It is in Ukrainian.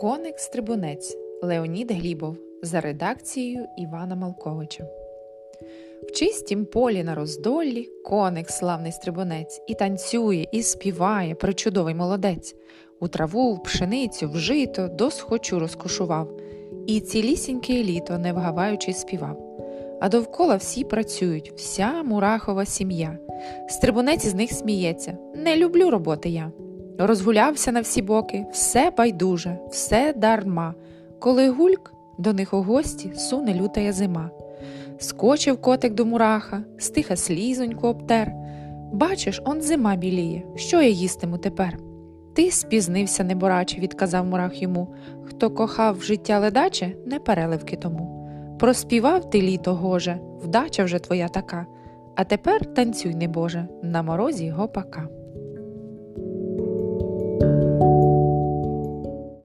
Коник Стрибунець Леонід Глібов за редакцією Івана Малковича. В чистім полі на роздоллі коник славний стрибунець і танцює, і співає причудовий молодець. У траву, в пшеницю, в жито досхочу розкошував, і цілісіньке літо, не вгаваючи, співав. А довкола всі працюють, вся мурахова сім'я. Стрибунець із них сміється. Не люблю роботи я. Розгулявся на всі боки, все байдуже, все дарма. Коли гульк до них у гості суне лютая зима. Скочив котик до мураха, стиха слізоньку обтер. Бачиш, он зима біліє. Що я їстиму тепер? Ти спізнився, небораче, відказав мурах йому. Хто кохав життя ледаче, не переливки тому. Проспівав ти літо, гоже, вдача вже твоя така. А тепер танцюй, небоже, на морозі гопака.